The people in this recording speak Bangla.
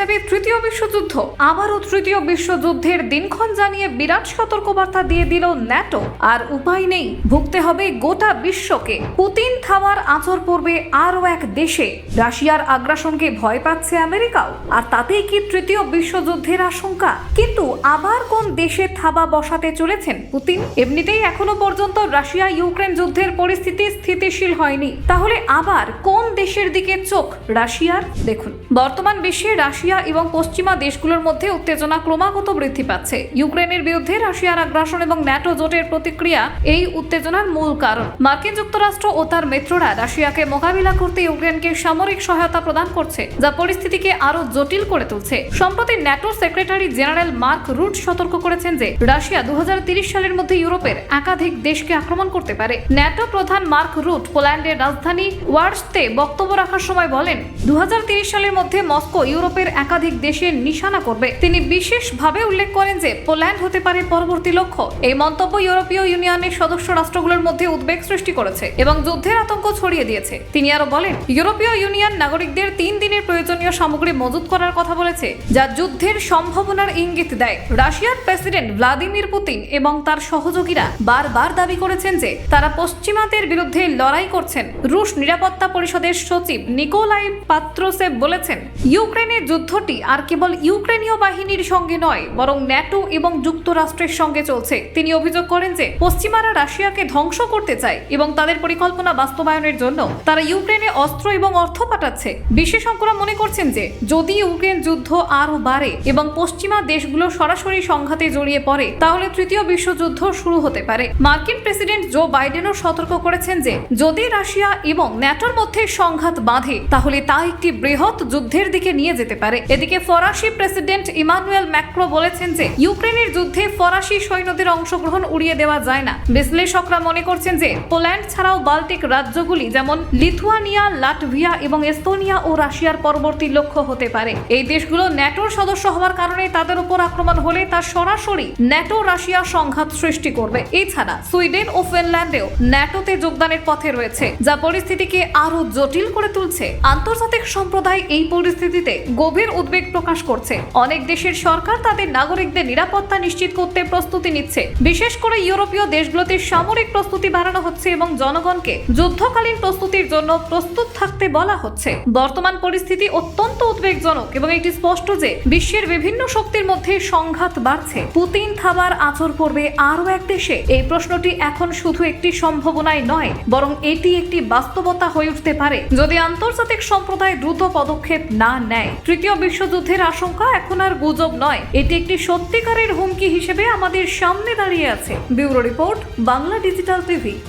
যাবে তৃতীয় বিশ্বযুদ্ধ। আবারও তৃতীয় বিশ্বযুদ্ধের দিনক্ষণ জানিয়ে বিরাট সতর্কবার্তা দিয়ে দিল ন্যাটো। আর উপায় নেই, ভুগতে হবে গোটা বিশ্বকে। পুতিন থামার আঁচর পড়বে আরও এক দেশে। রাশিয়ার আগ্রাসনকে ভয় পাচ্ছে আমেরিকাও। আর তাতেই কি তৃতীয় বিশ্বযুদ্ধের আশঙ্কা? কিন্তু আবার কোন দেশে থাবা বসাতে চলেছেন পুতিন? এমনিতেই এখনও পর্যন্ত রাশিয়া ইউক্রেন যুদ্ধের পরিস্থিতি স্থিতিশীল হয়নি। তাহলে আবার কোন দেশের দিকে চোখ? রাশিয়ার? দেখুন। বর্তমান বিশ্বে রাশিয়া এবং পশ্চিমা দেশগুলোর মধ্যে উত্তেজনা ক্রমাগত বৃদ্ধি পাচ্ছে। ইউক্রেনের বিরুদ্ধে রাশিয়ার আগ্রাসন এবং ন্যাটো জোটের প্রতিক্রিয়া এই উত্তেজনার মূল কারণ। মার্কিন যুক্তরাষ্ট্র ও তার মিত্ররা রাশিয়াকে মোকাবিলা করতে ইউক্রেনকে সামরিক সহায়তা প্রদান করছে, যা পরিস্থিতিকে আরও জটিল করে তুলছে। সম্প্রতি ন্যাটোর সেক্রেটারি জেনারেল মার্ক রুট সতর্ক করেছেন যে, রাশিয়া দু সালের মধ্যে ইউরোপের একাধিক দেশকে আক্রমণ করতে পারে। ন্যাটো প্রধান মার্ক রুট পোল্যান্ডের রাজধানী ওয়ার্সতে বক্তব্য রাখার সময় বলেন দু সালের মধ্যে মস্কো ইউরোপের একাধিক দেশের নিশানা করবে। তিনি বিশেষভাবে উল্লেখ করেন যে, পোল্যান্ড হতে পারে পরবর্তী লক্ষ্য। এই মন্তব্য ইউরোপীয় ইউনিয়নের সদস্য রাষ্ট্রগুলোর মধ্যে উদ্বেগ সৃষ্টি করেছে এবং যুদ্ধের আতঙ্ক ছড়িয়ে দিয়েছে। তিনি আরও বলেন, ইউরোপীয় ইউনিয়ন নাগরিকদের তিন দিনের প্রয়োজনীয় সামগ্রী মজুত করার কথা বলেছে, যা যুদ্ধের সম্ভাবনার ইঙ্গিত দেয়। রাশিয়ার প্রেসিডেন্ট ভ্লাদিমির পুতিন এবং তার সহযোগীরা বারবার দাবি করেছেন যে, তারা পশ্চিমাদের বিরুদ্ধে লড়াই করছেন। রুশ নিরাপত্তা পরিষদের সচিব নিকোলাই পাত্রসেভ বলেছেন, ইউক্রেনের যুদ্ধটি আর কেবল ইউক্রেনীয় বাহিনীর সঙ্গে নয়, বরং ন্যাটো এবং যুক্তরাষ্ট্রের সঙ্গে চলছে। তিনি অভিযোগ করেন যে, পশ্চিমারা রাশিয়াকে ধ্বংস করতে চায় এবং তাদের পরিকল্পনা বাস্তবায়নের জন্য তারা ইউক্রেনে অস্ত্র এবং অর্থ পাঠাচ্ছে। বিশেষজ্ঞরা মনে করছেন যে, যদি ইউক্রেন যুদ্ধ আরও বাড়ে এবং পশ্চিমা দেশগুলো সরাসরি সংঘাতে জড়িয়ে পড়ে, তাহলে তৃতীয় বিশ্বযুদ্ধ শুরু হতে পারে। মার্কিন প্রেসিডেন্ট জো বাইডেনও সতর্ক করেছেন যে, যদি রাশিয়া এবং ন্যাটোর মধ্যে সংঘাত বাঁধে, তাহলে তা একটি বৃহৎ যুদ্ধের দিকে নিয়ে যেতে পারে। এদিকে ফরাসি প্রেসিডেন্ট ইমানুয়েল ম্যাক্রো বলেছেন যে, ইউক্রেনের যুদ্ধে ফরাসি সৈন্যদের অংশগ্রহণ উড়িয়ে দেওয়া যায় না। বিশ্লেষকরা মনে করছেন যে, পোল্যান্ড ছাড়াও বাল্টিক রাজ্যগুলি যেমন লিথুয়ানিয়া, লাটভিয়া এবং এস্তোনিয়া ও রাশিয়ার পরবর্তী লক্ষ্য হতে পারে। এই দেশগুলো ন্যাটোর সদস্য হওয়ার কারণে তাদের উপর আক্রমণ হলে তা সরাসরি ন্যাটো রাশিয়া সংঘাত সৃষ্টি করবে। এছাড়া সুইডেন ও ফিনল্যান্ডেও ন্যাটোতে যোগদানের পথে রয়েছে, যা পরিস্থিতিকে আরও জটিল করে তুলছে। আন্তর্জাতিক সম্প্রদায় এই পরিস্থিতিতে গভীর উদ্বেগ প্রকাশ করছে। অনেক দেশের সরকার তাদের নাগরিকদের নিরাপত্তা নিশ্চিত করতে প্রস্তুতি নিচ্ছে। বিশেষ করে ইউরোপীয় দেশগুলোতে সামরিক প্রস্তুতি বাড়ানো হচ্ছে এবং জনগণকে যুদ্ধকালীন প্রস্তুতির জন্য প্রস্তুত থাকতে বলা হচ্ছে। বর্তমান পরিস্থিতি অত্যন্ত উদ্বেগজনক এবং এটি স্পষ্ট যে বিশ্বের বিভিন্ন শক্তির মধ্যে সংঘাত বাড়ছে। পুতিন থাবার আচর পড়বে আরও এক দেশে? এই প্রশ্নটি এখন শুধু একটি সম্ভাবনায় নয়, বরং এটি একটি বাস্তবতা হয়ে উঠতে পারে। যদি আন্তর্জাতিক সম্প্রদায় দ্রুত পদক্ষেপ না নেয়, তৃতীয় বিশ্বযুদ্ধের আশঙ্কা এখন আর গুজব নয়। এটি একটি সত্যিকারের হুমকি হিসেবে আমাদের সামনে দাঁড়িয়ে আছে। Bureau report, Bangla digital TV.